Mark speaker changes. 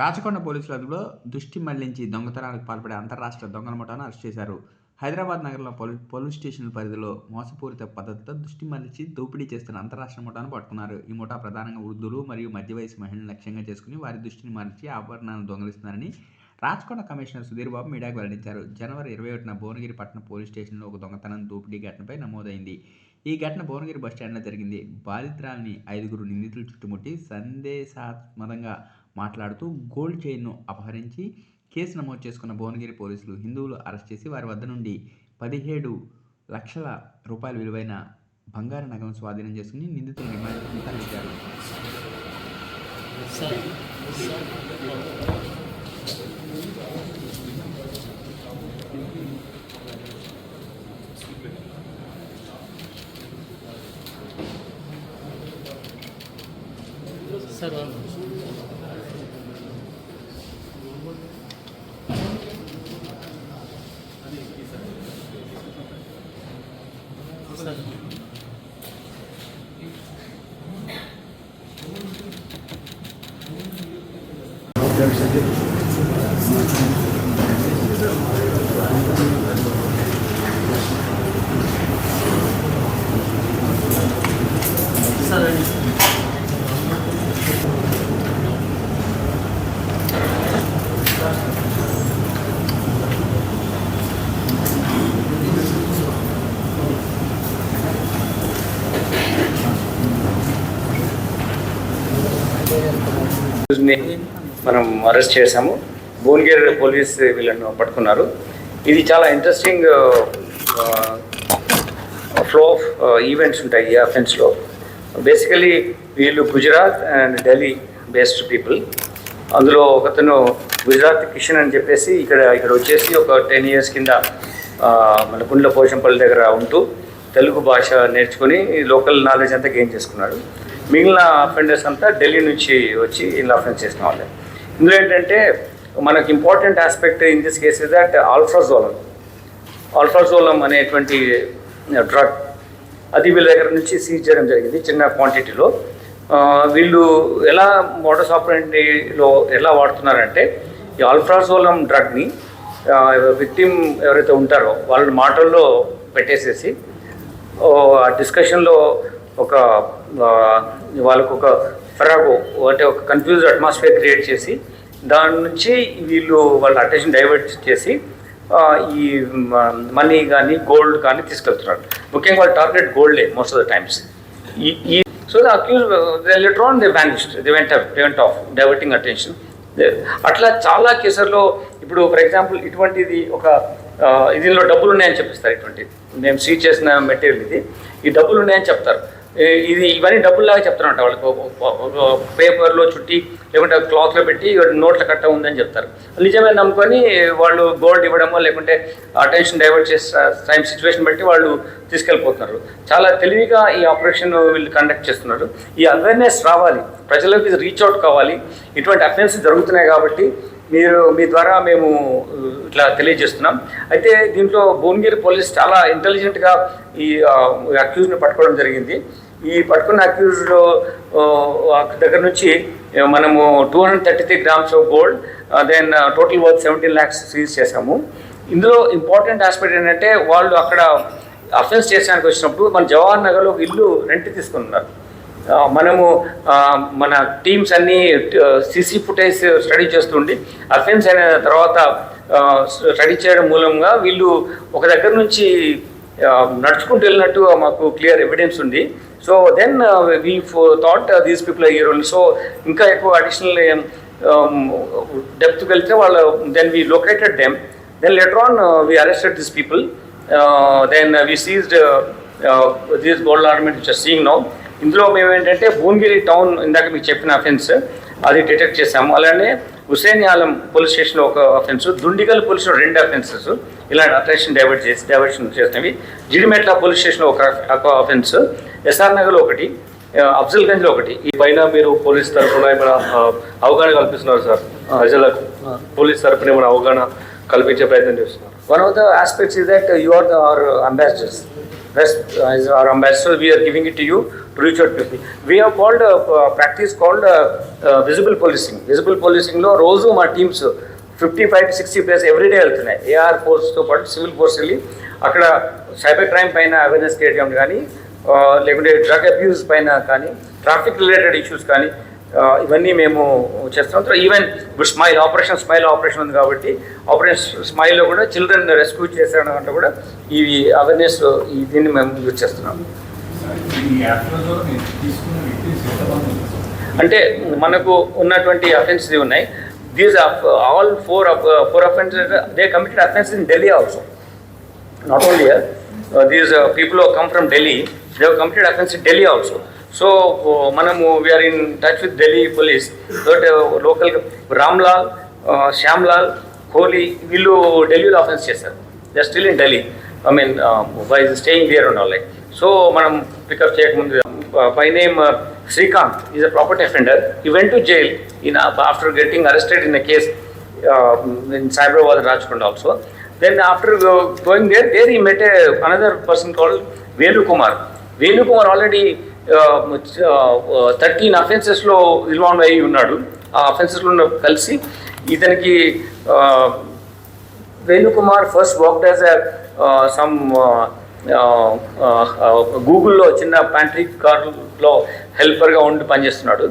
Speaker 1: రాచకొండ పోలీసుల అదుపులో దృష్టి మళ్ళించి దొంగతనాలకు పాల్పడే అంతరాష్ట్ర దొంగల ముఠాను అరెస్ట్ చేశారు. హైదరాబాద్ నగరంలో పోలీ పోలీస్ స్టేషన్ పరిధిలో మోసపూరిత పద్ధతితో దృష్టి మళ్ళించి దోపిడీ చేస్తున్న అంతరాష్ట్ర ముఠాను పట్టుకున్నారు. ఈ ముఠా ప్రధానంగా వృద్ధులు మరియు మధ్య వయసు మహిళలను లక్ష్యంగా చేసుకుని వారి దృష్టిని మరల్చి ఆభరణాలను దొంగిలిస్తున్నారని రాచకొండ కమిషనర్ సుధీర్ బాబు మీడియాకు వెల్లడించారు. జనవరి ఇరవై ఒకటిన భువనగిరి పట్టణ పోలీస్ స్టేషన్లో ఒక దొంగతనం దోపిడీ ఘటనపై నమోదైంది. ఈ ఘటన భువనగిరి బస్టాండ్లో జరిగింది. బాధితురాలిని ఐదుగురు నిందితులు చుట్టుముట్టి సందేశాత్మకంగా మాట్లాడుతూ గోల్డ్ చైన్ను అపహరించి కేసు నమోదు చేసుకున్న భువనగిరి పోలీసులు హిందువులు అరెస్ట్ చేసి వారి వద్ద నుండి పదిహేడు లక్షల రూపాయల విలువైన బంగారు నగం స్వాధీనం చేసుకుని నిందితులు రిమాండ్కు తరలించారు
Speaker 2: సార్
Speaker 3: సార్ని మనం అరెస్ట్ చేశాము. భువనగిరి పోలీస్ వీళ్ళను పట్టుకున్నారు. ఇది చాలా ఇంట్రెస్టింగ్ ఫ్లో ఆఫ్ ఈవెంట్స్ ఉంటాయి ఈ అఫెన్స్లో బేసికలీ వీళ్ళు Gujarat and Delhi based people అందులో ఒకతను గుజరాత్ కిషన్ అని చెప్పేసి ఇక్కడ ఇక్కడ వచ్చేసి ఒక టెన్ ఇయర్స్ కింద మన గుండ్ల పోషంపల్లి దగ్గర ఉంటూ తెలుగు భాష నేర్చుకుని లోకల్ నాలెడ్జ్ అంతా గెయిన్ చేసుకున్నాడు. మిగిలిన అఫెండర్స్ అంతా ఢిల్లీ నుంచి వచ్చి ఇలా అఫెన్స్ చేసిన వాళ్ళే. ఇందులో ఏంటంటే మనకు important aspect in this case is that alprazolam alprazolam అనేటువంటి డ్రగ్. అది వీళ్ళ దగ్గర నుంచి సీజ్ చేయడం జరిగింది చిన్న క్వాంటిటీలో. వీళ్ళు ఎలా మోటర్ ఆపరేటిలో ఎలా వాడుతున్నారంటే ఈ ఆల్ఫ్రాజోలం డ్రగ్ని విక్టిమ్ ఎవరైతే ఉంటారో వాళ్ళ మాటల్లో పెట్టేసేసి ఆ డిస్కషన్లో ఒక వాళ్ళకు ఒక ఫెరాగో అంటే ఒక కన్ఫ్యూజ్ అట్మాస్ఫియర్ క్రియేట్ చేసి దాని నుంచి వీళ్ళు వాళ్ళ అటెన్షన్ డైవర్ట్ చేసి ఈ మనీ కానీ గోల్డ్ కానీ తీసుకెళ్తున్నారు. ముఖ్యంగా వాళ్ళ టార్గెట్ గోల్డే మోస్ట్ ఆఫ్ ద టైమ్స్ ఈ ఈ so the accused they later on they vanished they went they went of diverting attention అట్లా చాలా కేసుల్లో ఇప్పుడు ఫర్ ఎగ్జాంపుల్ ఇటువంటిది ఒక దీనిలో డబ్బులు ఉన్నాయని చెప్పిస్తారు ఇటువంటి. మేము సీజ్ చేసిన మెటీరియల్ ఇది. ఈ డబ్బులు ఉన్నాయని చెప్తారు. ఇది ఇవన్నీ డబ్బుల్లాగా చెప్తారంట వాళ్ళకి పేపర్లో చుట్టి లేకుంటే క్లాత్లో పెట్టి నోట్ల కట్ట ఉందని చెప్తారు. నిజమే నమ్ముకొని వాళ్ళు గోల్డ్ ఇవ్వడమో లేకుంటే అటెన్షన్ డైవర్ట్ చేసే టైం సిచ్యువేషన్ బట్టి వాళ్ళు తీసుకెళ్ళిపోతున్నారు. చాలా తెలివిగా ఈ ఆపరేషన్ వీళ్ళు కండక్ట్ చేస్తున్నారు. ఈ అవేర్నెస్ రావాలి. ప్రజలకు ఇది రీచ్ అవుట్ కావాలి. ఇటువంటి అఫెన్స్ జరుగుతున్నాయి కాబట్టి మీరు మీ ద్వారా మేము ఇట్లా తెలియజేస్తున్నాం. అయితే దీంట్లో భువనగిరి పోలీస్ చాలా ఇంటెలిజెంట్గా ఈ అక్యూజ్ని పట్టుకోవడం జరిగింది. ఈ పట్టుకున్న అక్యూజ్లో దగ్గర నుంచి మనము two hundred thirty three grams of gold then total worth seventeen lakhs seize చేశాము. ఇందులో ఇంపార్టెంట్ ఆస్పెక్ట్ ఏంటంటే వాళ్ళు అక్కడ అఫెన్స్ చేయడానికి వచ్చినప్పుడు మన జవహర్ నగర్లో ఒక ఇల్లు రెంట్ తీసుకున్నారు. మనము మన టీమ్స్ అన్నీ సీసీ ఫుటేజ్ స్టడీ చేస్తుండి. అఫెన్స్ అయిన తర్వాత స్టడీ చేయడం మూలంగా వీళ్ళు ఒక దగ్గర నుంచి నడుచుకుంటూ వెళ్ళినట్టు మాకు క్లియర్ ఎవిడెన్స్ ఉంది. So then we thought these people here only so ఇంకా ఎక్కువ అడిషనల్ డెప్త్కి వెళ్తే వాళ్ళు then we located them. Then later on we arrested this people. Then we seized these gold ornament which seeing now. ఇందులో మేము ఏంటంటే Bhuvanagiri town ఇందాక మీకు చెప్పిన అఫెన్స్ అది డిటెక్ట్ చేసాము అలానే హుసేన్ ఆలం పోలీస్ స్టేషన్లో ఒక అఫెన్స్ దుండిగల్ పోలీస్ స్టేషన్ రెండు అఫెన్సెస్ ఇలాంటి అటెన్షన్ డైవర్ట్ చేసి డైవర్షన్ చేసినవి. జిడిమెట్ల పోలీస్ స్టేషన్లో ఒక ఒక అఫెన్స్ ఎస్ఆర్ నగర్లో ఒకటి అఫ్జల్గంజ్లో ఒకటి.
Speaker 4: ఈ పైన మీరు పోలీస్ తరఫున ఏమైనా అవగాహన కల్పిస్తున్నారు సార్? ప్రజలకు పోలీస్ తరఫున ఏమైనా అవగాహన కల్పించే ప్రయత్నం చేస్తున్నారు?
Speaker 3: One of the aspects is that you are the our ambassadors rest, uh, as our ambassador, we are giving it to you to reach out to people. We have called a uh, practice called uh, uh, visible policing. Visible policing లో రోజు మా teams fifty five to sixty places everyday వెళ్తున్నాయి AR ఫోర్స్తో పాటు civil force వెళ్ళి అక్కడ cyber crime పైన awareness create చేయడం కానీ లేకుంటే డ్రగ్ అబ్యూస్ పైన కానీ ట్రాఫిక్ రిలేటెడ్ ఇష్యూస్ కానీ ఇవన్నీ మేము చేస్తున్నాం తర్వాత ఈవెన్ ఇప్పుడు స్మైల్ ఆపరేషన్ స్మైల్ ఆపరేషన్ ఉంది కాబట్టి ఆపరేషన్ స్మైల్లో కూడా చిల్డ్రన్ రెస్క్యూ చేసే అంటే కూడా ఈ అవేర్నెస్ దీన్ని మేము యూజ్ చేస్తున్నాం. అంటే మనకు ఉన్నటువంటి అఫెన్స్ ఉన్నాయి. These all four four offences they committed offence in Delhi also not only these people come from Delhi they committed offence in Delhi also so మనము we are in touch with Delhi police local Ramlal Shyamlal Kohli వీళ్ళు ఢిల్లీలో offence చేశారు. They still in Delhi I mean by staying there ఉన్న వాళ్ళకి so మనం pickup చేయకముందు by name Srikanth is a property offender he went to jail in after getting arrested in a case in Cyberabad Rachakonda also then after going there there he met another person called Venukumar Venukumar already thirteen అఫెన్సెస్లో involve అయి ఉన్నాడు. ఆ అఫెన్సెస్లో కలిసి ఇతనికి Venukumar first worked as some గూగుల్లో చిన్న pantry కార్లో హెల్పర్గా ఉండి పనిచేస్తున్నాడు.